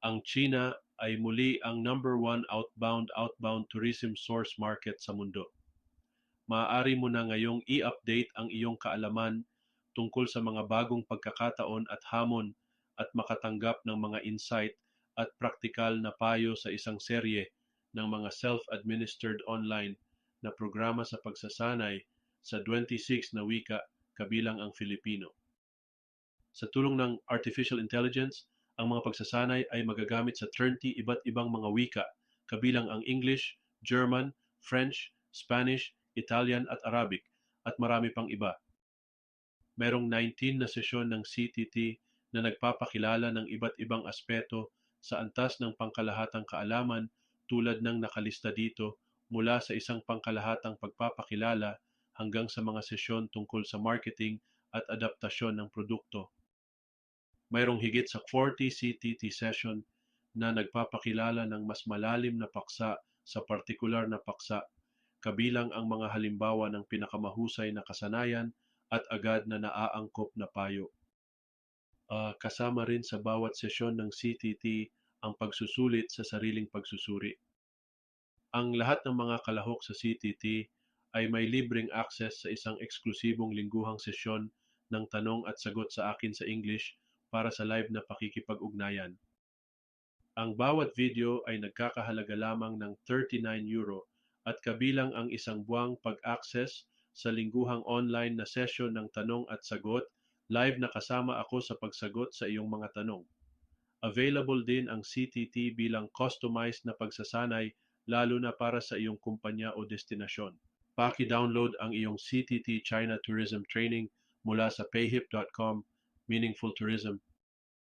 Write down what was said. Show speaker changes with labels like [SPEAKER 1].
[SPEAKER 1] ang China ay muli ang number one outbound-outbound tourism source market sa mundo. Maaari mo na ngayong i-update ang iyong kaalaman tungkol sa mga bagong pagkakataon at hamon at makatanggap ng mga insight at praktikal na payo sa isang serye ng mga self-administered online na programa sa pagsasanay sa 26 na wika kabilang ang Filipino. Sa tulong ng artificial intelligence, ang mga pagsasanay ay magagamit sa 30 iba't ibang mga wika kabilang ang English, German, French, Spanish, Italian at Arabic at marami pang iba. Merong 19 na sesyon ng CTT na nagpapakilala ng iba't ibang aspeto sa antas ng pangkalahatang kaalaman tulad ng nakalista dito mula sa isang pangkalahatang pagpapakilala hanggang sa mga sesyon tungkol sa marketing at adaptasyon ng produkto. Mayroong higit sa 40 CTT session na nagpapakilala ng mas malalim na paksa sa partikular na paksa, kabilang ang mga halimbawa ng pinakamahusay na kasanayan at agad na naaangkop na payo. Ah, kasama rin sa bawat sesyon ng CTT ang pagsusulit sa sariling pagsusuri. Ang lahat ng mga kalahok sa CTT ay may libreng access sa isang eksklusibong lingguhang sesyon ng tanong at sagot sa akin sa English para sa live na pakikipag-ugnayan. Ang bawat video ay nagkakahalaga lamang ng 39 euro at kabilang ang isang buwang pag-access sa lingguhang online na session ng tanong at sagot, live na kasama ako sa pagsagot sa iyong mga tanong. Available din ang CTT bilang customized na pagsasanay lalo na para sa iyong kumpanya o destinasyon. Paki-download ang iyong CTT China Tourism Training mula sa payhip.com Meaningful Tourism